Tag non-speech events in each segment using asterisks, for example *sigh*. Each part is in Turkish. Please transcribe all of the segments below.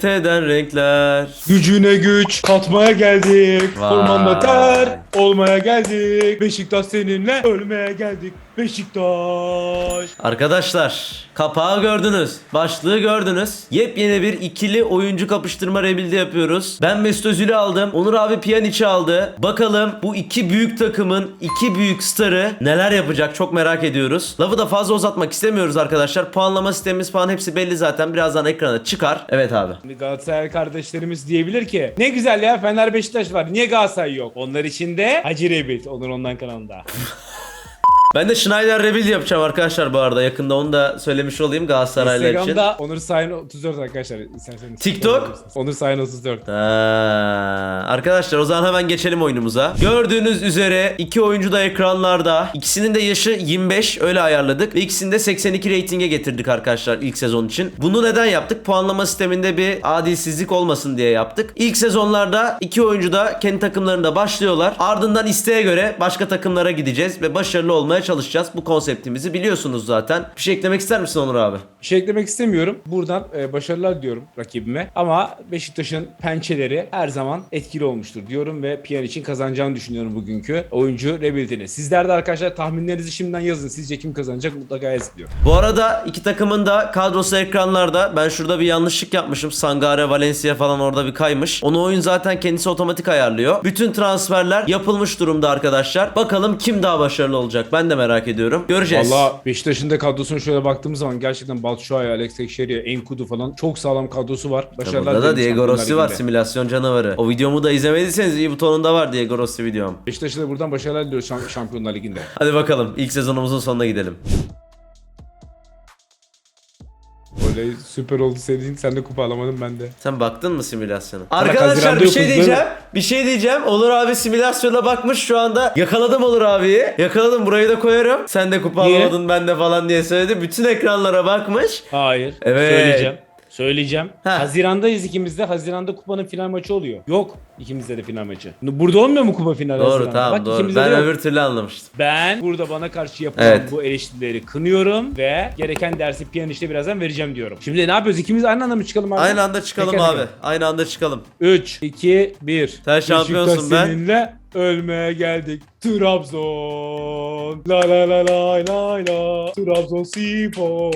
Fetheden renkler. Gücüne güç katmaya geldik. Vay. Ormanda ter olmaya geldik. Beşiktaş seninle ölmeye geldik. Beşiktaş. Arkadaşlar kapağı gördünüz. Başlığı gördünüz. Yepyeni bir ikili oyuncu kapıştırma rebuild'i yapıyoruz. Ben Mesut Özil'i aldım. Onur abi Pjanic'i aldı. Bakalım bu iki büyük takımın iki büyük starı neler yapacak çok merak ediyoruz. Lafı da fazla uzatmak istemiyoruz arkadaşlar. Puanlama sistemimiz falan hepsi belli zaten. Birazdan ekrana çıkar. Evet abi. Galatasaray kardeşlerimiz diyebilir ki ne güzel ya Fener Beşiktaş var. Niye Galatasaray yok? Onlar için de Hacı Rebit. Onur ondan kanalında. *laughs* Ben de Schneider rebuild yapacağım arkadaşlar bu arada. Yakında onu da söylemiş olayım Galatasaraylılar için. Instagram'da Onur Sayın 34 arkadaşlar. İsterseniz. TikTok? Onur Sayın 34. Ha, arkadaşlar o zaman hemen geçelim oyunumuza. Gördüğünüz üzere iki oyuncu da ekranlarda. İkisinin de yaşı 25 öyle ayarladık. Ve ikisini de 82 reytinge getirdik arkadaşlar ilk sezon için. Bunu neden yaptık? Puanlama sisteminde bir adilsizlik olmasın diye yaptık. İlk sezonlarda iki oyuncu da kendi takımlarında başlıyorlar. Ardından isteğe göre başka takımlara gideceğiz ve başarılı olmaya çalışacağız. Bu konseptimizi biliyorsunuz zaten. Bir şey eklemek ister misin Onur abi? Bir şey eklemek istemiyorum. Buradan e, başarılar diyorum rakibime. Ama Beşiktaş'ın pençeleri her zaman etkili olmuştur diyorum ve Piyan için kazanacağını düşünüyorum bugünkü oyuncu rebuild'ini. Sizler de arkadaşlar tahminlerinizi şimdiden yazın. Sizce kim kazanacak mutlaka yazın diyor. Bu arada iki takımın da kadrosu ekranlarda. Ben şurada bir yanlışlık yapmışım. Sangare, Valencia falan orada bir kaymış. Onu oyun zaten kendisi otomatik ayarlıyor. Bütün transferler yapılmış durumda arkadaşlar. Bakalım kim daha başarılı olacak. Ben de merak ediyorum. Göreceğiz. Valla Beşiktaş'ın da kadrosuna şöyle baktığımız zaman gerçekten Batshuayi, Alex Tekşehir'e, Enkudu falan çok sağlam kadrosu var. Başarılar Burada da dilerim Diego Şampiyonlar Rossi var Ligi'nde. simülasyon canavarı. O videomu da izlemediyseniz iyi butonunda var Diego Rossi videom. Beşiktaş'a da buradan başarılar diliyoruz Şamp- Şampiyonlar Ligi'nde. Hadi bakalım ilk sezonumuzun sonuna gidelim. Böyle süper oldu senin. Sen de kupa alamadın ben de. Sen baktın mı simülasyona? Arkadaşlar Haziran'da bir şey yokuz, değil mi? diyeceğim. Bir şey diyeceğim. Onur abi simülasyona bakmış şu anda. Yakaladım Onur abiyi. Yakaladım burayı da koyarım. Sen de kupa Niye? alamadın ben de falan diye söyledi. Bütün ekranlara bakmış. Hayır. Evet. Söyleyeceğim. Söyleyeceğim. Ha. Hazirandayız ikimiz de. Haziranda kupanın final maçı oluyor. Yok. İkimizde de final maçı. Burada olmuyor mu kupa finali Doğru Haziran'da? tamam Bak, doğru. ikimizde Ben de yok. öbür türlü anlamıştım. Ben burada bana karşı yapılan Evet. bu eleştirileri kınıyorum ve gereken dersi piyaniste birazdan vereceğim diyorum. Şimdi ne yapıyoruz? İkimiz aynı anda mı çıkalım abi? Aynı anda çıkalım Teker abi. teker. Aynı anda çıkalım. 3, 2, 1. Sen şampiyonsun, ben- seninle ölmeye geldik. Trabzon. La la la la la la. Trabzon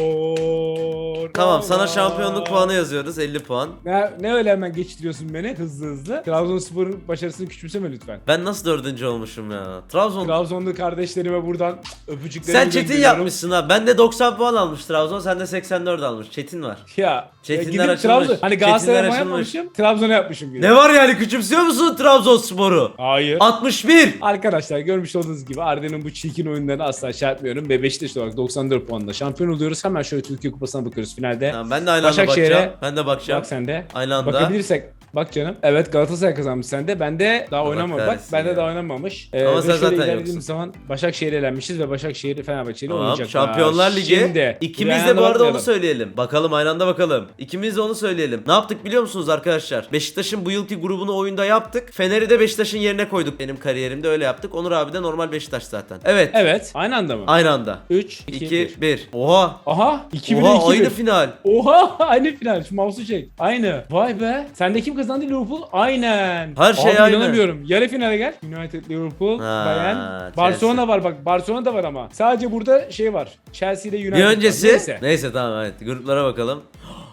Spor. Tamam sana şampiyonluk puanı yazıyoruz 50 puan. Ne, ne öyle hemen geçiriyorsun beni hızlı hızlı. Trabzonspor'un başarısını küçümseme lütfen. Ben nasıl dördüncü olmuşum ya? Trabzon. Trabzonlu kardeşlerime buradan öpücüklerimi Sen Çetin gönderiyorum. yapmışsın ha. Ben de 90 puan almış Trabzon. Sen de 84 almış. Çetin var. Ya. Çetinler ya açılmış. Trabzon. Hani Galatasaray'a yapmamışım. Trabzon'a yapmışım. gibi. Ne var yani küçümsüyor musun Trabzonspor'u? Hayır. 61. Arkadaşlar görmüş olduğunuz gibi Arda'nın bu çirkin oyunlarını asla şey yapmıyorum. Ve Beşiktaş olarak 94 puanla şampiyon oluyoruz. Hemen şöyle Türkiye Kupası'na bakıyoruz finalde. Tamam, ben de aynı anda bakacağım. Ben de bakacağım. Bak sen de. Aynı anda. Bakabilirsek. Bak canım. Evet Galatasaray kazanmış sende. Ben de daha Allah oynamamış. Bak ben de daha oynamamış. Ee, Ama sen zaten yoksun. zaman Başakşehir'e elenmişiz ve Başakşehir Fenerbahçe ile Tamam, oynayacaklar. Şampiyonlar Ligi. Şimdi. İkimiz de bu arada onu söyleyelim. Bakalım aynı anda bakalım. İkimiz de onu söyleyelim. Ne yaptık biliyor musunuz arkadaşlar? Beşiktaş'ın bu yılki grubunu oyunda yaptık. Fener'i de Beşiktaş'ın yerine koyduk. Benim kariyerimde öyle yaptık. Onur abi de normal Beşiktaş zaten. Evet. Evet. Aynı anda mı? Aynı anda. 3, 2, 2 1. Oha. Aha. 2 1 Oha 2 aynı 1. final. Oha *laughs* aynı final. Şu mouse'u çek. Aynı. Vay be. Sende kim kazandı Liverpool? Aynen. Her şey Abi aynı. inanamıyorum. Yarı finale gel. United, Liverpool, Ha, Bayern. Chelsea. Barcelona var bak. Barcelona da var ama. Sadece burada şey var. Chelsea ile United. Bir var. öncesi. Neyse. Neyse. tamam evet. Gruplara bakalım.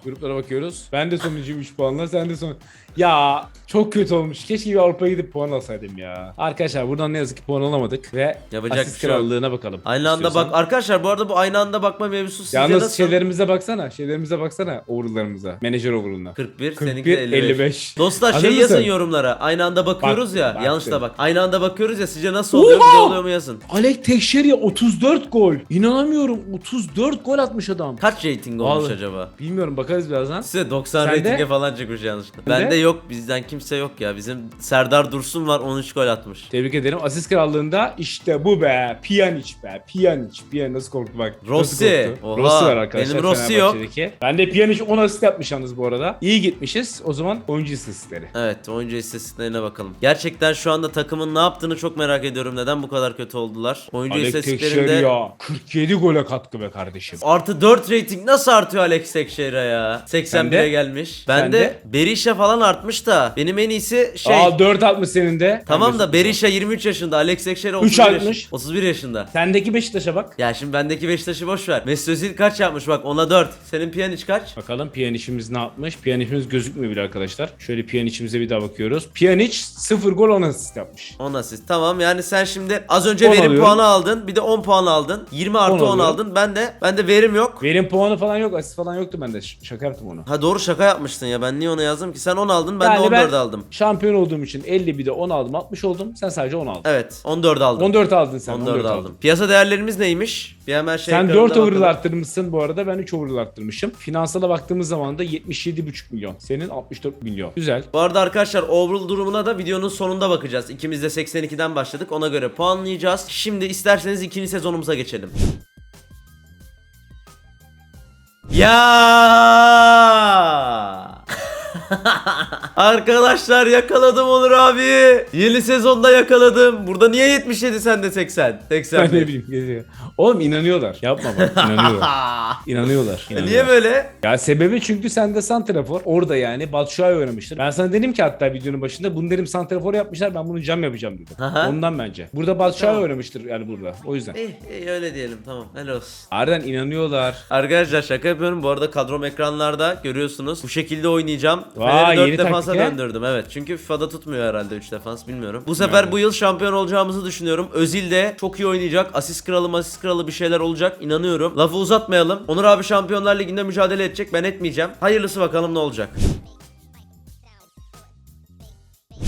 Gruplara bakıyoruz. Ben de sonuncuyum 3 puanla. Sen de son. Ya çok kötü olmuş. Keşke bir Avrupa'ya gidip puan alsaydım ya. Arkadaşlar buradan ne yazık ki puan alamadık ve Yapacak asist bir şey yok. krallığına bakalım. Aynı anda İstiyorsan. bak. Arkadaşlar bu arada bu aynı anda bakma mevzusu sizce Yalnız nasıl? şeylerimize baksana. Şeylerimize baksana. Overall'larımıza. Menajer overall'una. 41, 41, seninki de 55. 55. Dostlar Hazır şey yazın mısın? yorumlara. Aynı anda bakıyoruz Bak- ya. bak yanlış da bak. Aynı anda bakıyoruz ya. Sizce nasıl oluyor? Oha! Güzel oluyor mu yazın. Alek Tekşehir'e 34 gol. İnanamıyorum. 34 gol atmış adam. Kaç rating olmuş Vallahi. acaba? Bilmiyorum bakarız birazdan. Size 90 Sende? ratinge falan çıkmış yanlışlıkla. Sende? Bende yok bizden kimse yok ya. Bizim Serdar Dursun var 13 gol atmış. Tebrik ederim. Asist krallığında işte bu be. Pjanic be. Pjanic. Pjanic nasıl korktu bak. Rossi. Oha. Rossi var arkadaşlar. Benim Rossi yok. Ben de Pjanic 10 asist yapmış yalnız bu arada. İyi gitmişiz. O zaman oyuncu istatistikleri. Evet oyuncu istatistiklerine bakalım. Gerçekten şu anda takımın ne yaptığını çok merak ediyorum. Neden bu kadar kötü oldular? Oyuncu Alex istatistiklerinde Teixeira 47 gole katkı be kardeşim. artı 4 rating nasıl artıyor Alex Teixeira ya? 81'e Sende? gelmiş. Sende? Bende Berisha falan artmış da benim en iyisi şey Aa 4 atmış senin de. Tamam da. Berisha 23 yaşında, Alex Üç 31, atmış. yaş- 31 yaşında. Sendeki Beşiktaş'a bak. Ya şimdi bendeki Beşiktaş'ı boş ver. Mesut Özil kaç yapmış bak ona 4. Senin Pjanic kaç? Bakalım Pjanic'imiz ne yapmış? Pjanic'imiz gözükmüyor bile arkadaşlar. Şöyle Pjanic'imize bir daha bakıyoruz. Pjanic 0 gol 10 asist yapmış. 10 asist. Tamam yani sen şimdi az önce 10 verim alıyorum. puanı aldın. Bir de 10 puan aldın. 20 artı 10, 10 alıyorum. aldın. Ben de ben de verim yok. Verim puanı falan yok, asist falan yoktu bende. Şaka yaptım onu. Ha doğru şaka yapmıştın ya. Ben niye onu yazdım ki? Sen 10 aldın ben de Yani 14 aldım. Şampiyon olduğum için 50 bir de 10 aldım 60 oldum. Sen sadece 10 aldın. Evet 14 aldım. 14 aldın sen. 14, aldım. Piyasa değerlerimiz neymiş? Bir hemen şey Sen ekranına 4 overall arttırmışsın bu arada ben 3 overall arttırmışım. Finansala baktığımız zaman da 77,5 milyon. Senin 64 milyon. Güzel. Bu arada arkadaşlar overall durumuna da videonun sonunda bakacağız. İkimiz de 82'den başladık. Ona göre puanlayacağız. Şimdi isterseniz ikinci sezonumuza geçelim. Ya! *laughs* Arkadaşlar yakaladım Onur abi. Yeni sezonda yakaladım. Burada niye 77 sende 80? 80 Ben ne bileyim geziyor. Oğlum inanıyorlar. Yapma bak *laughs* inanıyorlar. İnanıyorlar. E inanıyorlar. niye böyle? Ya sebebi çünkü sende santrafor. Orada yani Batshuayi oynamıştır. Ben sana dedim ki hatta videonun başında bunu dedim santrafor yapmışlar ben bunu cam yapacağım dedim. Aha. Ondan bence. Burada Batshuayi Tamam. oynamıştır yani burada. O yüzden. İyi, iyi öyle diyelim tamam. Helal olsun. Harbiden inanıyorlar. Arkadaşlar şaka yapıyorum. Bu arada kadrom ekranlarda görüyorsunuz. Bu şekilde oynayacağım. Vay, Fener'i 4 yeni defansa taktik döndürdüm. Evet. Çünkü FIFA'da tutmuyor herhalde 3 defans bilmiyorum. Bu sefer bu yıl şampiyon olacağımızı düşünüyorum. Özil de çok iyi oynayacak. Asist kralı asist kralı bir şeyler olacak. İnanıyorum. Lafı uzatmayalım. Onur abi Şampiyonlar Ligi'nde mücadele edecek. Ben etmeyeceğim. Hayırlısı bakalım ne olacak.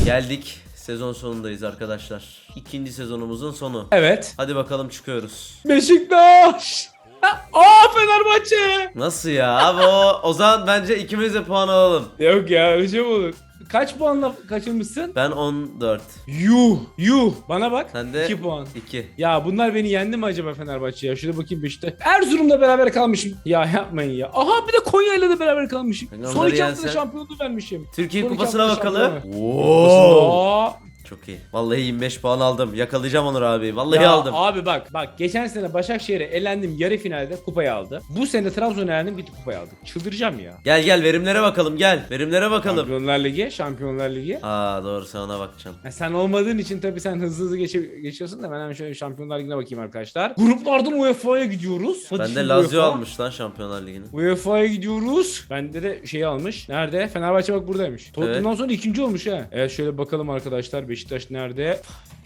Geldik. Sezon sonundayız arkadaşlar. İkinci sezonumuzun sonu. Evet. Hadi bakalım çıkıyoruz. Beşiktaş. *laughs* Aa Fenerbahçe. Nasıl ya? Abi o, o zaman bence ikimiz de puan alalım. Yok ya öyle şey mi olur? Kaç puanla kaçırmışsın? Ben 14. Yuh yuh. Bana bak. Sen de 2 puan. 2. Ya bunlar beni yendi mi acaba Fenerbahçe ya? Şurada bakayım Beşiktaş. Erzurum'da beraber kalmışım. Ya yapmayın ya. Aha bir de Konya'yla da beraber kalmışım. Ben Son onları iki haftada yensen- şampiyonluğu vermişim. Türkiye Son iki kupasına haftada bakalım. şampiyon Oo. Aa, Çok iyi. Vallahi 25 puan aldım. Yakalayacağım Onur abi. Vallahi ya aldım. Abi bak bak geçen sene Başakşehir'e elendim yarı finalde kupayı aldı. Bu sene Trabzon'a elendim gitti kupayı aldı. Çıldıracağım ya. Gel gel verimlere bakalım gel. Verimlere bakalım. Şampiyonlar Ligi, Şampiyonlar Ligi. Aa doğru sen ona bakacaksın. Ya sen olmadığın için tabii sen hızlı hızlı geçe- geçiyorsun da ben hemen şöyle Şampiyonlar Ligi'ne bakayım arkadaşlar. Gruplardan UEFA'ya gidiyoruz. Hadi Ben de Lazio UEFA. almış lan Şampiyonlar Ligi'ni. UEFA'ya gidiyoruz. Bende de şeyi almış. Nerede? Fenerbahçe bak buradaymış. Tottenham'dan sonra ikinci olmuş ha. Evet şöyle bakalım arkadaşlar. Beşiktaş nerede?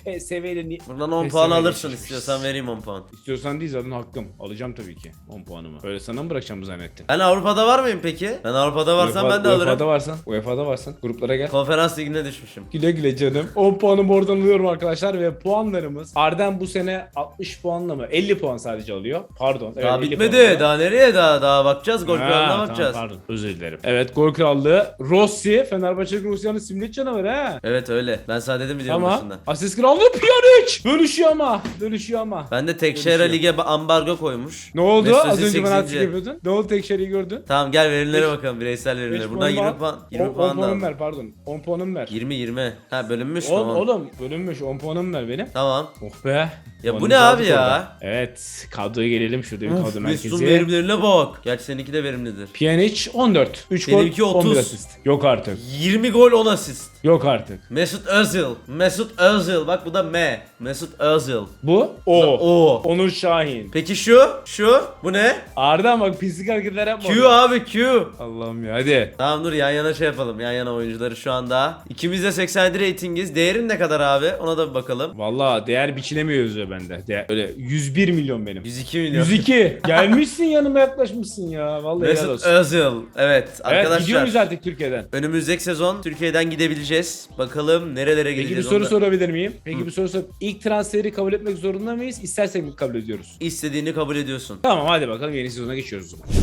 PSV ile ni- Buradan 10 PSV puan alırsın eşleşmiş. istiyorsan vereyim 10 puan. İstiyorsan değil zaten hakkım. Alacağım tabii ki 10 puanımı. Öyle sana mı bırakacağım zannettin? Ben Avrupa'da var mıyım peki? Ben Avrupa'da varsam ben de alırım. UEFA'da varsan. UEFA'da varsan. Gruplara gel. Konferans ligine düşmüşüm. Güle güle canım. 10 puanımı oradan alıyorum arkadaşlar ve puanlarımız Arden bu sene 60 puanla mı? 50 puan sadece alıyor. Pardon. Evet, daha 50 bitmedi. alıyor. Daha nereye daha daha bakacağız. Gol Ha, kralına tamam, bakacağız. pardon. Özür dilerim. Evet gol krallığı. Rossi. Fenerbahçe Rusya'nın simlet canavarı ha. Evet öyle. Ben sana dedim videonun Ama başında. asist krallığı Pjanic. Bölüşüyor ama. Bölüşüyor ama. Ben de Tekşehir'e Dönüşüyor. lige ba- ambargo koymuş. Ne oldu? Mesut Az Özil önce bana 8. artık yapıyordun. Ne oldu Tekşehir'i gördün? Tamam gel verimlere Beş- bakalım bireysel Beş verimlere. Buradan puanım 20 var. puan 20 On- on puan da puanım aldım. ver pardon. 10 puanım ver. 20 20. Ha bölünmüş Oğlum, tamam. oğlum bölünmüş 10 puanım ver benim. Tamam. Oh be. Ya bu ne abi ya? orada. Evet kadroya gelelim şurada bir kadro Mesut'un merkezi. verimlerine bak. Gerçi seninki de verimlidir. Pjanic 14. 3 gol Benimki 11 30. asist. Yok artık. 20 gol 10 asist. Yok artık. Mesut Özil. Mesut Özil. Bak bu da M. Mesut Özil. Bu o. O. Onur Şahin. Peki şu? Şu? Bu ne? Arda bak pislik hareketler yapma. Q abi Q. Allah'ım ya hadi. Tamam dur yan yana şey yapalım. Yan yana oyuncuları şu anda. İkimiz de 87 reytingiz. Değerin ne kadar abi? Ona da bir bakalım. Valla değer biçilemiyor yazıyor bende. Değer, öyle 101 milyon benim. 102 milyon. 102. Gelmişsin yanıma yaklaşmışsın ya. Vallahi helal Mesut olsun. Özil. Evet arkadaşlar. gidiyor muyuz artık Türkiye'den? Önümüzdeki sezon Türkiye'den gidebileceğiz. Bakalım nerelere Peki bir gideceğiz. soru onu da- sorabilir miyim? Peki bir soru sor. İlk transferi kabul etmek zorunda mıyız? İstersek mi kabul ediyoruz? İstediğini kabul ediyorsun. Tamam hadi bakalım yeni sezona geçiyoruz o zaman.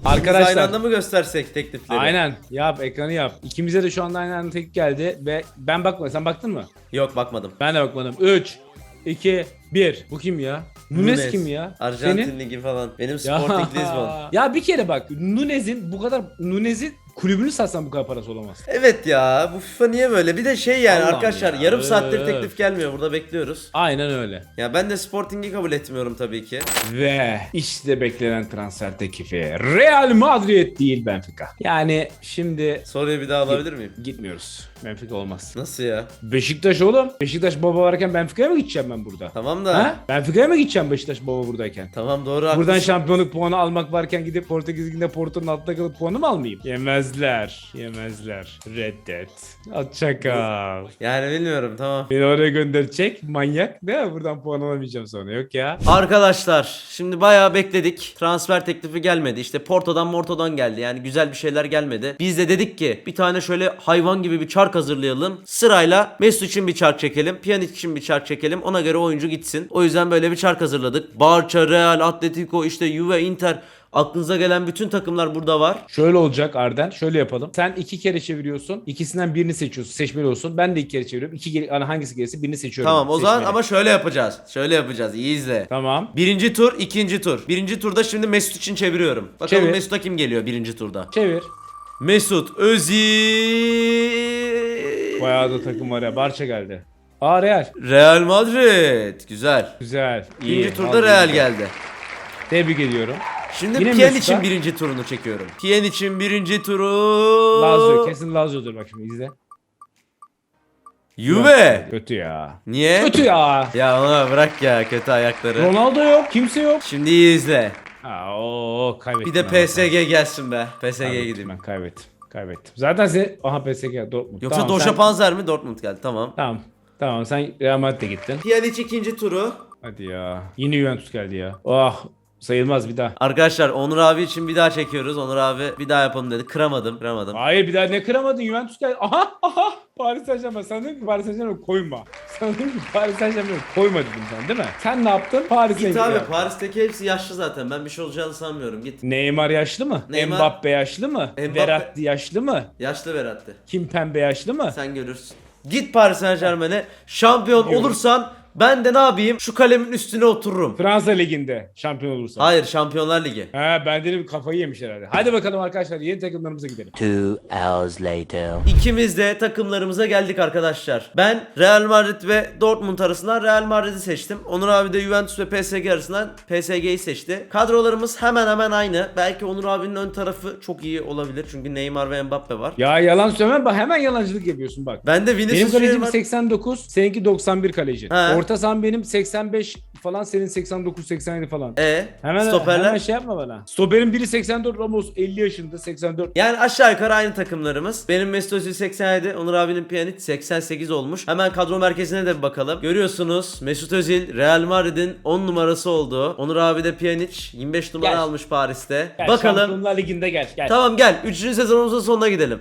Biz aynı Arkadaşlar. anda mı göstersek teklifleri? Aynen. Yap ekranı yap. İkimize de şu anda aynı anda tek geldi ve ben bakmadım. Sen baktın mı? Yok bakmadım. Ben de bakmadım. 3 2 1. Bu kim ya? Nunes, kim ya? Arjantin Senin? Ligi falan. Benim Sporting Lisbon. Ya bir kere bak Nunes'in bu kadar Nunes'in kulübünü satsan bu kadar parası olamaz. Evet ya bu FIFA niye böyle? Bir de şey yani Allah'ım arkadaşlar ya. yarım saattir Öf. teklif gelmiyor. Burada bekliyoruz. Aynen öyle. Ya ben de Sporting'i kabul etmiyorum tabii ki. Ve işte beklenen transfer teklifi. Real Madrid değil Benfica. Yani şimdi Soruyu bir daha alabilir miyim? gitmiyoruz. Benfica olmaz. Nasıl ya? Beşiktaş oğlum. Beşiktaş baba varken Benfica'ya mı gideceğim ben burada? Tamam da. Ha? Benfica'ya mı gideceğim Beşiktaş baba buradayken? Tamam doğru Buradan haklısın. şampiyonluk puanı almak varken gidip Portekiz Ligi'nde Porto'nun altında kalıp puanı mı almayayım? Yemezler. Yemezler. Reddet. At çakal. Yani bilmiyorum tamam. Beni oraya gönderecek manyak. Mi? Buradan puan alamayacağım sonra. Yok ya. Arkadaşlar şimdi bayağı bekledik. Transfer teklifi gelmedi. İşte Porto'dan Morto'dan geldi. Yani güzel bir şeyler gelmedi. Biz de dedik ki bir tane şöyle hayvan gibi bir çark hazırlayalım. Sırayla Mesut için bir çark çekelim. Pjanic için bir çark çekelim. Ona göre oyuncu gitsin. O yüzden böyle bir çark hazırladık. Barça, Real, Atletico, işte Juve, Inter. Aklınıza gelen bütün takımlar burada var. Şöyle olacak Arden. Şöyle yapalım. Sen iki kere çeviriyorsun. İkisinden birini seçiyorsun. Seçmeli olsun. Ben de iki kere çeviriyorum. İki gel- hani hangisi gelirse birini seçiyorum. Tamam o zaman Seçmeli. ama şöyle yapacağız. Şöyle yapacağız. İyi izle. Tamam. Birinci tur, ikinci tur. Birinci turda şimdi Mesut için çeviriyorum. Bakalım Çevir. Mesut'a kim geliyor birinci turda? Çevir. Mesut Özil. Bayağı da takım var ya. Barça geldi. Aa Real. Real Madrid. Güzel. Güzel. iyi. Birinci turda Vallahi Real güzel. geldi. Tebrik ediyorum. Şimdi Yine Pien için birinci turunu çekiyorum. Pien için birinci turu. Lazio. Kesin Lazio'dur bak şimdi izle. Juve. Kötü ya. Niye? Kötü ya. Ya ona bırak ya kötü ayakları. Ronaldo yok. Kimse yok. Şimdi iyi izle. Ha, oo, kaybettim. Bir de ben. PSG gelsin be. Kaybettim gideyim. Ben kaybettim. Kaybettim. Zaten sen... Aha PSG Dortmund. Yoksa Tamam, Doşa sen- Panzer mi? Dortmund geldi. Tamam. Tamam. Tamam sen Real Madrid'e gittin. Pjanic ikinci turu. Hadi ya. Yine Juventus geldi ya. Oh sayılmaz bir daha. Arkadaşlar Onur abi için bir daha çekiyoruz. Onur abi bir daha yapalım dedi. Kıramadım. Kıramadım. Hayır bir daha ne kıramadın Juventus geldi. Aha aha Paris Saint Germain. Sen dedin ki Paris Saint Germain koyma. Sen dedin ki Paris Saint Germain koyma dedim sen değil mi? Sen ne yaptın? Paris Saint Git abi Germain. Paris'teki hepsi yaşlı zaten. Ben bir şey olacağını sanmıyorum. Git. Neymar yaşlı mı? Neymar- Mbappe yaşlı mı? Mbappe- Verratti yaşlı mı? Yaşlı Berat'tı. Kim Pembe yaşlı mı? Sen görürsün. Git Paris Saint Germain'e. Şampiyon olursan ben de ne yapayım? Şu kalemin üstüne otururum. Fransa Ligi'nde şampiyon olursa. Hayır Şampiyonlar Ligi. Ha ben dedim kafayı yemiş herhalde. Hadi bakalım arkadaşlar yeni takımlarımıza gidelim. Two hours later. İkimiz de takımlarımıza geldik arkadaşlar. Ben Real Madrid ve Dortmund arasından Real Madrid'i seçtim. Onur abi de Juventus ve PSG arasından PSG'yi seçti. Kadrolarımız hemen hemen aynı. Belki Onur abinin ön tarafı çok iyi olabilir. Çünkü Neymar ve Mbappe var. Ya yalan söyleme bak hemen yalancılık yapıyorsun bak. Ben de Vinicius Benim kalecim Junior var. 89, seninki 91 kaleci. He. Orta benim 85 falan, senin 89 87 falan. E, Hemen stoperler. hemen şey yapma bana. Stoperin biri 84 Ramos 50 yaşında 84. Yani aşağı yukarı aynı takımlarımız. Benim Mesut Özil 87, Onur abinin Pjanic 88 olmuş. Hemen kadro merkezine de bir bakalım. Görüyorsunuz Mesut Özil Real Madrid'in 10 numarası oldu. Onur abi de Pjanic 25 numara Gel. almış Paris'te. Gel, bakalım. Şampiyonlar Ligi'nde gel. gel. Tamam gel. 3. sezonumuzun sonuna gidelim.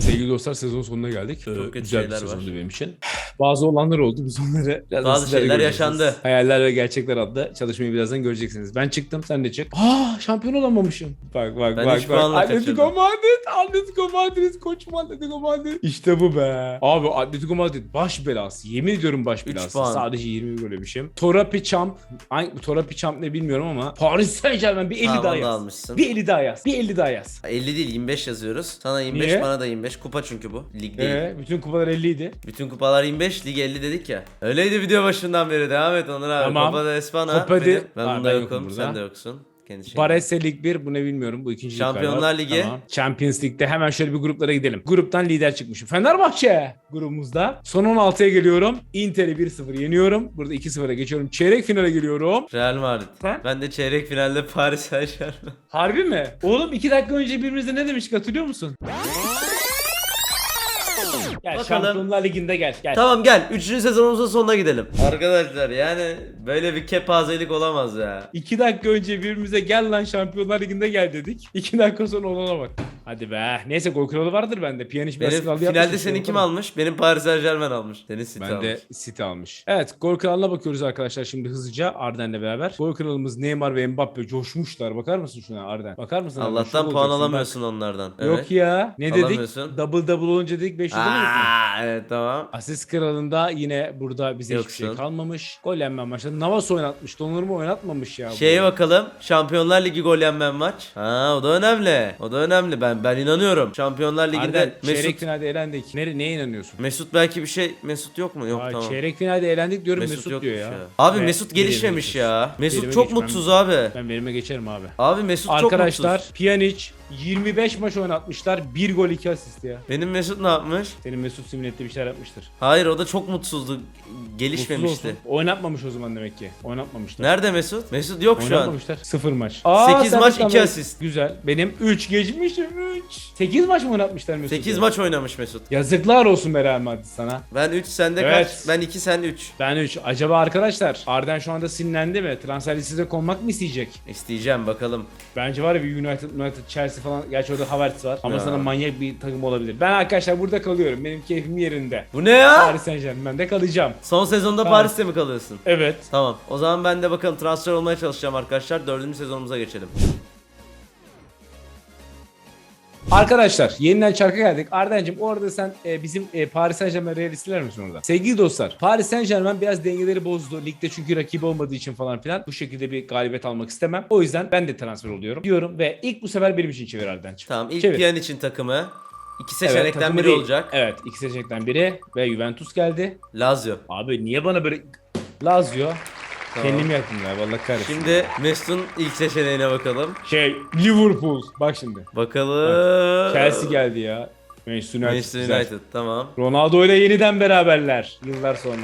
Sevgili dostlar sezon sonuna geldik. Çok Ee, kötü Güzel bir şeyler sezondu var. benim için. Bazı olanlar oldu. Biz onları birazdan Bazı şeyler yaşandı. Hayaller ve Gerçekler adlı çalışmayı birazdan göreceksiniz. Ben çıktım sen de çık. Aa şampiyon olamamışım. Bak bak Ben bak bak. Atletico. Madrid. Atletico Madrid. Koçum Atletico Madrid. İşte bu be. Abi Atletico Madrid baş belası. Yemin ediyorum baş belası. Sadece 20 gol yemişim. Torapi Champ. Hangi Torapi Champ ne bilmiyorum ama Paris Saint Germain bir 50 Ha, daha yaz. almışsın. Bir 50 daha yaz. Bir 50 daha yaz. 50 değil 25 yazıyoruz. Sana 25 Niye? bana da 25. Kupa çünkü bu. Lig değil. Ee, bütün kupalar 50 idi. Bütün kupalar 25, lig 50 dedik ya. Öyleydi video başından beri. Devam et Onur abi. Tamam. Copa de Espana. Copa de- benim. Ben Ha, bunda ben yokum. yokum burada. Sen de yoksun. Kendi şeyin. Baresa Lig 1 bu ne bilmiyorum bu ikinci Şampiyonlar. Ligi. Tamam. Champions League'de hemen şöyle bir gruplara gidelim. Gruptan lider çıkmışım. Fenerbahçe grubumuzda. Son 16'ya geliyorum. Inter'i 1-0 yeniyorum. Burada 2-0'a geçiyorum. Çeyrek finale geliyorum. Real Madrid. Sen? Ben de çeyrek finalde Paris Saint Germain. Harbi mi? Oğlum 2 dakika önce birbirimize ne demiştik hatırlıyor musun? Gel Bakalım. Şampiyonlar Ligi'nde gel. Gel. tamam gel. 3. sezonumuzun sonuna gidelim. Arkadaşlar yani böyle bir kepazelik olamaz ya. 2 dakika önce birbirimize gel lan Şampiyonlar Ligi'nde gel dedik. 2 dakika sonra olana bak. Hadi be. Neyse gol kralı vardır bende. Piyaniş Benim finalde seni şey kim almış? Benim Paris Saint Germain almış. Senin City Ben almış. de City almış. Evet gol kralına bakıyoruz arkadaşlar şimdi hızlıca Arden'le beraber. Gol kralımız Neymar ve Mbappe coşmuşlar. Bakar mısın şuna Arden? Bakar mısın? Allah'tan Şok puan olacaksın, alamıyorsun onlardan. bak. Yok ya. Ne dedik? Double double olunca dedik 500 demedik mi? Aa, evet tamam. Asist kralında yine burada bize hiçbir şey Yoksun. kalmamış. Gol yenme maçta. Navas oynatmış. Donnarumma oynatmamış ya. Şeye bakalım. Şampiyonlar Ligi gol yenmeyen maç. Ha o da önemli. O da önemli. Ben ben inanıyorum. Şampiyonlar Ligi'nde Arden çeyrek Mesut finalde elendik. Nere, neye inanıyorsun? Mesut belki bir şey Mesut yok mu? Yok Aa, tamam. Çeyrek finalde elendik diyorum Mesut, Mesut, yokmuş diyor ya. Abi Ve Mesut gelişmemiş geçiyoruz. ya. Mesut Verime çok geçmem. mutsuz abi. Ben verime geçerim abi. Abi Mesut çok Arkadaşlar mutsuz. Pjanic 25 maç oynatmışlar. 1 gol 2 asist ya. Benim Mesut ne yapmış? Senin Mesut Simnet'te bir şeyler yapmıştır. Hayır o da çok mutsuzdu. Mutsuz Gelişmemişti. olsun. Oynatmamış o zaman demek ki. Oynatmamışlar. Nerede Mesut? Mesut yok şu an. Oynatmamışlar. 0 maç. Sekiz sen maç, tamam. iki asist. Güzel. Benim 3 geçmişim 3. 8 maç mı oynatmışlar Mesut? 8 ya? maç oynamış Mesut. Yazıklar olsun be Real Madrid sana. Ben 3 sende Evet. kaç? Ben 2 sen 3. Ben 3. Acaba arkadaşlar Arden şu anda sinirlendi mi? Transfer listesine konmak mı isteyecek? İsteyeceğim bakalım. Bence var ya bir United, United, Chelsea falan. Gerçi orada Havertz var. Ama Ya. sana manyak bir takım olabilir. Ben arkadaşlar burada kalıyorum. Benim keyfim yerinde. Bu ne ya? Paris Saint Germain'de kalacağım. Son sezonda Tamam. Paris'te mi kalıyorsun? Evet. Tamam. O zaman ben de bakalım transfer olmaya çalışacağım arkadaşlar. Dördüncü sezonumuza geçelim. Arkadaşlar yeniden çarka geldik. Arden'cim orada sen e, bizim e, Paris Saint Germain realistler misin orada? Sevgili dostlar Paris Saint Germain biraz dengeleri bozdu. Ligde çünkü rakibi olmadığı için falan filan. Bu şekilde bir galibiyet almak istemem. O yüzden ben de transfer oluyorum diyorum ve ilk bu sefer benim için çevir Arden'cim. Tamam ilk Çevir. Piyan için takımı. İki seçenekten takımı biri değil. olacak. Evet iki seçenekten biri ve Juventus geldi. Lazio. Abi niye bana böyle Lazio Tamam. Kendim yaptım ya vallahi kahretsin. Şimdi Mesut'un ilk seçeneğine bakalım. Şey Liverpool bak şimdi. Bakalım. Chelsea geldi ya. Manchester United. Manchester güzel. United. Tamam. Ronaldo ile yeniden beraberler yıllar sonra.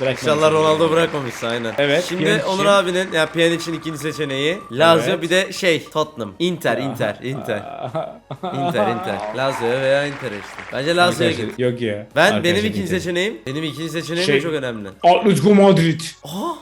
Bırakmamış İnşallah. Ronaldo bırakmamışsa aynen. Evet, Şimdi Pjanic Onur abinin ya Pjanic için ikinci seçeneği. Lazio Evet. bir de şey Tottenham. Inter, Inter, Inter. *laughs* Inter, Inter. Lazio veya Inter işte. Bence Lazio'ya git. Yok ya. Ben Arkadaşlar benim ikinci Inter. seçeneğim. Benim ikinci seçeneğim de Şey- çok önemli. Atletico Madrid. Aha!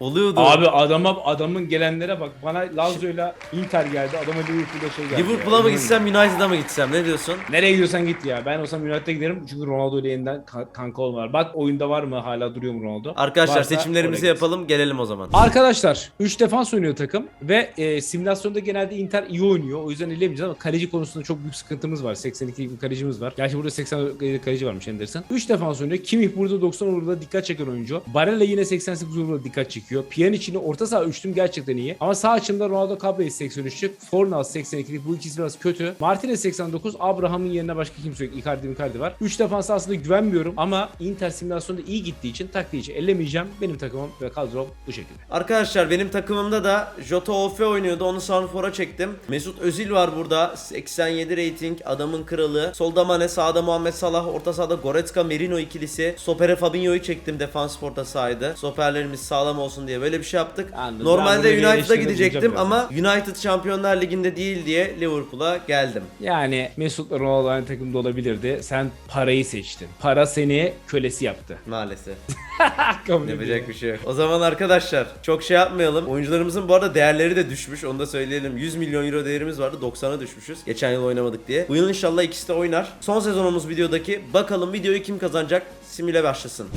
Oluyordu. Abi adama adamın gelenlere bak. Bana Lazio'yla Inter geldi. Adama Liverpool'da şey geldi. Liverpool'a mı gitsem United'a mı gitsem ne diyorsun? Nereye gidiyorsan git ya. Ben olsam United'a giderim. Çünkü Ronaldo ile yeniden ka- kanka olmalar. Bak oyunda var mı? Hala duruyor mu Ronaldo? Arkadaşlar Varsa seçimlerimizi oraya yapalım gelelim o zaman. Arkadaşlar 3 defans oynuyor takım ve e, simülasyonda genelde Inter iyi oynuyor. O yüzden elemeyeceğiz ama kaleci konusunda çok büyük sıkıntımız var. 82'lik bir kalecimiz var. Gerçi burada 80 kaleci varmış Henderson. 3 defans oynuyor. Kimmich burada 90 orada dikkat çeken oyuncu. Barella yine 88 orada dikkat çekiyor. Pjanic'in orta saha üçlüm gerçekten iyi. Ama sağ açımda Ronaldo Caballé 83'lük. Fornals 82'lik. Bu ikisi biraz kötü. Martinez 89. Abraham'ın yerine başka kimse yok. Icardi Icardi var. 3 defansa aslında güvenmiyorum ama Inter simülasyonda iyi gittiği için taktiği için ellemeyeceğim. Benim takımım ve kadrom bu şekilde. Arkadaşlar benim takımımda da Jota Ofe oynuyordu. Onu sanfora çektim. Mesut Özil var burada. 87 rating. Adamın kralı. Solda Mane, sağda Muhammed Salah, orta sahada Goretzka, Merino ikilisi. Stopere Fabinho'yu çektim. Defans orta sahaydı. Stoperlerimiz sağlam olsun diye böyle bir şey yaptık. Anladım. Ben Normalde bir United'a gidecektim ama United Şampiyonlar Ligi'nde değil diye Liverpool'a geldim. Yani Mesut'la Ronaldo aynı takımda olabilirdi. Sen parayı seçtin. Para seni kölesi yaptı. Maalesef. *laughs* Kabul Yapacak bir şey yok. O zaman arkadaşlar çok şey yapmayalım. Oyuncularımızın bu arada değerleri de düşmüş. Onu da söyleyelim. 100 milyon euro değerimiz vardı. 90'a düşmüşüz. Geçen yıl oynamadık diye. Bu yıl inşallah ikisi de oynar. Son sezonumuz videodaki. Bakalım videoyu kim kazanacak? Simüle başlasın.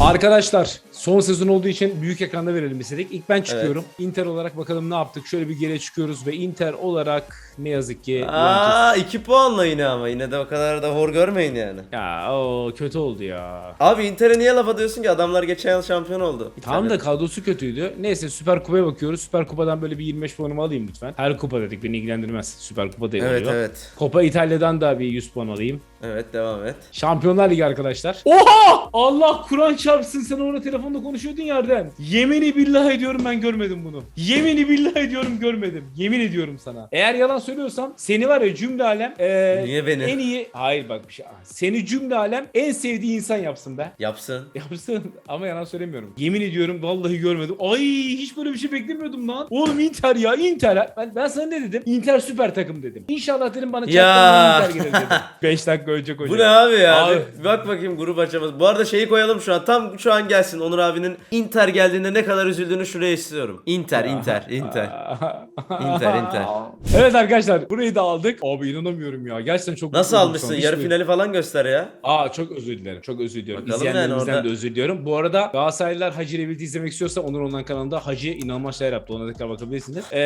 Arkadaşlar son sezon olduğu için büyük ekranda verelim istedik. İlk ben çıkıyorum. Inter olarak bakalım ne yaptık. Şöyle bir geriye çıkıyoruz ve Inter olarak ne yazık ki Juventus- Aa 2 puanla yine ama. Yine de o kadar da hor görmeyin yani. Ya o kötü oldu ya. Abi Inter'e niye laf ediyorsun ki? Adamlar geçen yıl şampiyon oldu. Tam da kadrosu kötüydü. Neyse Süper Kupa'ya bakıyoruz. Süper Kupa'dan böyle bir 25 puanımı alayım lütfen. Her kupa dedik beni ilgilendirmez. Süper Kupa değil Evet oluyor. evet. Copa İtalya'dan da bir 100 puan alayım. Evet devam et. Şampiyonlar Ligi arkadaşlar. Oha! Allah Kur'an çarpsın sen orada telefonda konuşuyordun yerden. Yemini billah ediyorum ben görmedim bunu. Yemini billah ediyorum görmedim. Yemin ediyorum sana. Eğer yalan söylüyorsam seni var ya cümle alem eee, Niye beni? en iyi hayır bak bir şey seni cümle alem en sevdiği insan yapsın be. Yapsın. Yapsın *laughs* ama yalan söylemiyorum. Yemin ediyorum vallahi görmedim. Ay hiç böyle bir şey beklemiyordum lan. Oğlum Inter ya Inter. Ben, ben sana ne dedim? Inter süper takım dedim. İnşallah dedim bana çarpmadan Inter gelir dedim. *laughs* 5 dakika dakika ölecek hocam. Bu ne abi ya? Abi. Bak bakayım grup açamaz. Bu arada şeyi koyalım şu an. Tam şu an gelsin. Onur abinin Inter geldiğinde ne kadar üzüldüğünü şuraya istiyorum. Inter, Inter, Inter. *laughs* Inter, Inter. Evet arkadaşlar burayı da aldık. Abi inanamıyorum ya. Gerçekten çok Nasıl mutluyum almışsın? an. Yarı Hiç- finali falan göster ya. Aa çok özür dilerim. Çok özür diliyorum. Bakalım yani İzleyenlerimizden orada- de özür diliyorum. Bu arada Galatasaraylılar Hacı Rebil'i izlemek istiyorsa Onur Ondan kanalında Hacı inanılmaz şeyler yaptı. Ona tekrar bakabilirsiniz. Ee,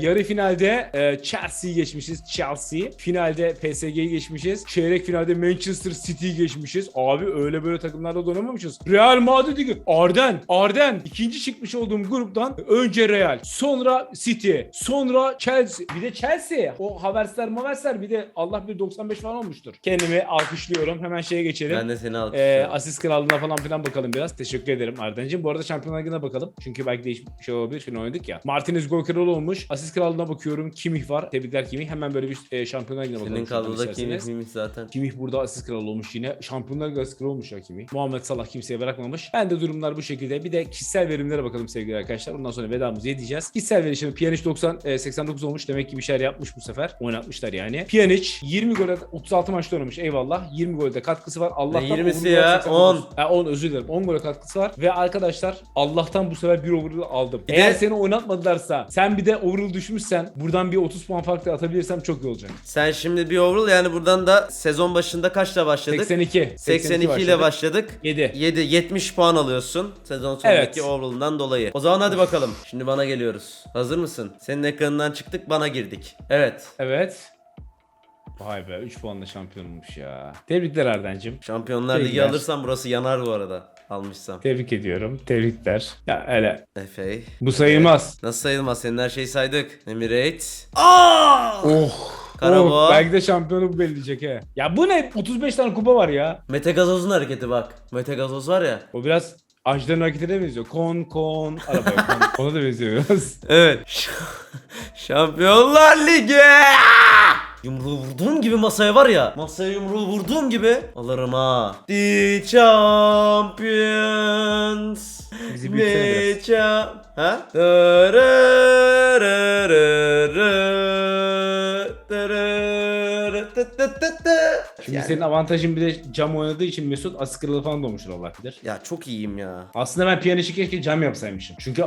yarı finalde e, Chelsea'yi geçmişiz. Chelsea. Finalde PSG'yi geçmişiz. Çeyrek finalde Manchester City'yi geçmişiz. Abi öyle böyle takımlarla da oynamamışız. Real Madrid'i Arden. Arden. ikinci çıkmış olduğum gruptan önce Real. Sonra City. Sonra Chelsea. Bir de Chelsea. O Haversler Maversler bir de Allah bir 95 falan olmuştur. Kendimi alkışlıyorum. Hemen şeye geçelim. Ben de seni Ee, alkışlıyorum. asist krallığına falan filan bakalım biraz. Teşekkür ederim Arden'cim. Bu arada Şampiyonlar Ligi'ne bakalım. Çünkü belki değişik bir şey olabilir. Şimdi oynadık ya. Martinez gol kralı olmuş. Asist krallığına bakıyorum. Kimih var. Tebrikler Kimih. Hemen böyle bir e, Şampiyonlar Ligi'ne bakalım. Senin kadroda isterseniz. miymiş zaten. Kimih burada asist kralı olmuş yine. Şampiyonlar Ligi asist kralı olmuş ya Kimih. Muhammed Salah kimseye bırakmamış. Ben de durumlar bu şekilde. Bir de kişisel verimlere bakalım sevgili arkadaşlar. Ondan sonra vedamızı edeceğiz. Kişisel verim şimdi Pjanic 90 e, 89 olmuş. Demek ki bir şeyler yapmış bu sefer. Oynatmışlar yani. Pjanic 20 gol 36 maçta oynamış. Eyvallah. 20 golde katkısı var. Allah'tan Ne 20'si overall ya? 89. 10. Ha, 10 özür dilerim. 10 gole katkısı var. Ve arkadaşlar Allah'tan bu sefer bir overall aldım. Bir Eğer de- seni oynatmadılarsa sen bir de overall düşmüşsen buradan bir 30 puan farklı atabilirsem çok iyi olacak. Sen şimdi bir overall yani buradan da sezon başında kaçla başladık? 82. 82 ile başladık. 7. 7 70 puan alıyorsun sezon sonundaki Evet. overall'dan dolayı. O zaman hadi bakalım. Şimdi bana geliyoruz. Hazır mısın? Senin ekranından çıktık, bana girdik. Evet. Evet. Vay be 3 puanla şampiyon olmuş ya. Tebrikler Arden'cim. Şampiyonlar Ligi Tebrikler. alırsan burası yanar bu arada. Almışsam. Tebrik ediyorum. Tebrikler. Ya hele Efe. bu sayılmaz. Nasıl sayılmaz? Senin her şeyi saydık. Emirates. Aa! Oh. Karabo. Oh, belki de şampiyonu bu belirleyecek he. Ya bu ne? 35 tane kupa var ya. Mete Gazoz'un hareketi bak. Mete Gazoz var ya. O biraz Ajdar'ın hareketine benziyor. Kon kon araba kon. *laughs* Ona da benziyor biraz. Evet. Şampiyonlar Ligi. Yumruğu vurduğum gibi masaya var ya. Masaya yumruğu vurduğum gibi alırım ha. The Champions. Bizi büyütsene biraz. Champ... Ha? Şimdi Yani- senin avantajın bir de cam oynadığı için Mesut asist kralı falan doğmuştur Allah bilir. Ya çok iyiyim ya. Aslında ben piyanişi keşke cam yapsaymışım. Çünkü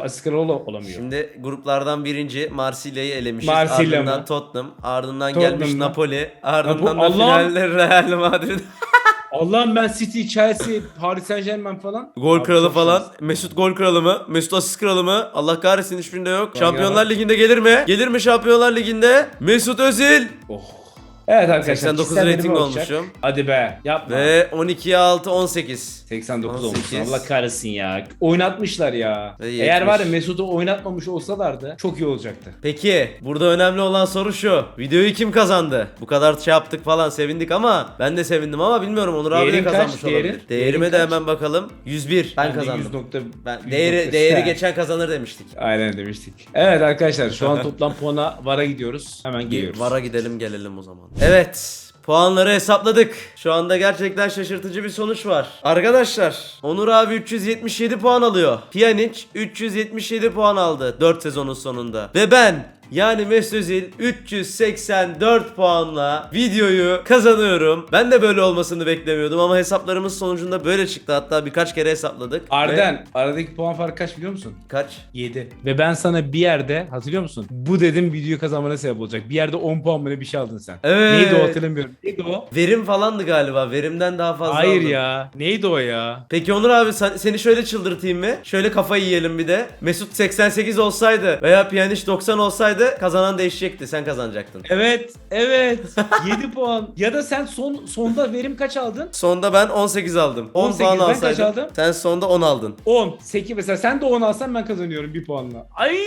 ol- olamıyor. Şimdi gruplardan birinci Marsilya'yı elemişiz. Marsilya ardından mı? Tottenham. Ardından Tottenham gelmiş mı? Napoli. Ardından Napo- da Allah'ım. finalde Real Madrid. *laughs* Allah'ım ben City, Chelsea, Paris Saint Germain falan. gol Abi kralı çok falan. şanslı. Mesut gol kralı mı? Mesut asist kralı mı? Allah kahretsin hiçbirinde yok. Şampiyonlar. Ligi'nde gelir mi? Gelir mi Şampiyonlar Ligi'nde? Mesut Özil. Oh. Evet arkadaşlar. 89 kişisel verimi rating olacak. olmuşum. Hadi be yapma. Ve 12'ye 6 18. 89 18. olmuş. Allah kahretsin ya. Oynatmışlar ya. Ve Eğer 70. var ya Mesut'u oynatmamış olsalardı çok iyi olacaktı. Peki burada önemli olan soru şu. Videoyu kim kazandı? Bu kadar şey yaptık falan sevindik ama ben de sevindim ama bilmiyorum Onur abi de Değerin kaç? kazanmış Değerin? olabilir. Değerime Değerin de kaç? hemen bakalım. 101. Ben kazandım. 100 nokta, Ben 100 değeri değeri geçen kazanır demiştik. Aynen demiştik. Evet arkadaşlar şu an *laughs* toplam puana VAR'a gidiyoruz. Hemen Bir geliyoruz. Vara gidelim gelelim o zaman. Evet. Puanları hesapladık. Şu anda gerçekten şaşırtıcı bir sonuç var. Arkadaşlar, Onur abi 377 puan alıyor. Pjanic 377 puan aldı 4 sezonun sonunda. Ve ben yani Mesut Özil 384 puanla videoyu kazanıyorum. Ben de böyle olmasını beklemiyordum ama hesaplarımız sonucunda böyle çıktı. Hatta birkaç kere hesapladık. Ve- Arden aradaki puan farkı kaç biliyor musun? kaç? 7. Ve ben sana bir yerde hatırlıyor musun? Bu dedim videoyu kazanmana sebep olacak. Bir yerde 10 puan ne bir şey aldın sen. Evet. Neydi o hatırlamıyorum. Neydi o? Verim falandı galiba. Verimden daha fazla Hayır aldım. ya. Neydi o ya? Peki Onur abi sen- seni şöyle çıldırtayım mı? Şöyle kafayı yiyelim bir de. Mesut 88 olsaydı veya Piyaniş 90 olsaydı kazanan değişecekti. Sen kazanacaktın. Evet, evet. *laughs* 7 puan. Ya da sen son sonda verim kaç aldın? Sonda ben 18 aldım. 10 18, puan ben kaç alsaydım. aldım? Sen sonda 10 aldın. 10. 8 mesela sen de 10 alsan ben kazanıyorum 1 puanla. Ay!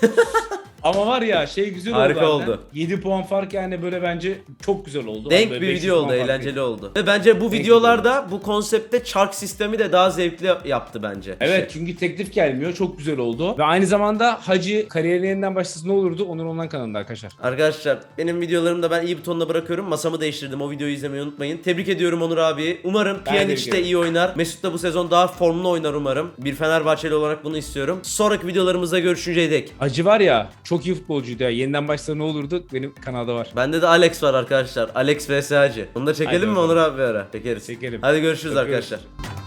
*laughs* Ama var ya şey güzel Harika oldu. oldu. 7 puan fark yani böyle bence çok güzel oldu. Denk Böyle bir 500 video oldu, puan fark eğlenceli oldu. Ve bence bu videolarda bu konseptte çark sistemi de daha zevkli yaptı bence. Evet çünkü teklif gelmiyor. Çok güzel oldu. Ve aynı zamanda Hacı kariyerine yeniden başlasa ne olurdu? Onur Ondan kanalında arkadaşlar. Arkadaşlar benim videolarımı da ben iyi butonuna bırakıyorum. Masamı değiştirdim. O videoyu izlemeyi unutmayın. Tebrik ediyorum Onur abi. Umarım Ben Pjanic tebrik de iyi oynar. Mesut da bu sezon daha formlu oynar umarım. Bir Fenerbahçeli olarak bunu istiyorum. Sonraki videolarımızda görüşünceye dek. Hacı var ya Çok iyi futbolcuydu ya. Yeniden başsa ne olurdu? Benim kanalda var. Bende de Alex var arkadaşlar. Alex vs Hacı. Onu da çekelim Haydi mi. Onur abi bir ara? Çekeriz. Çekelim. Hadi görüşürüz Öpüyoruz. arkadaşlar.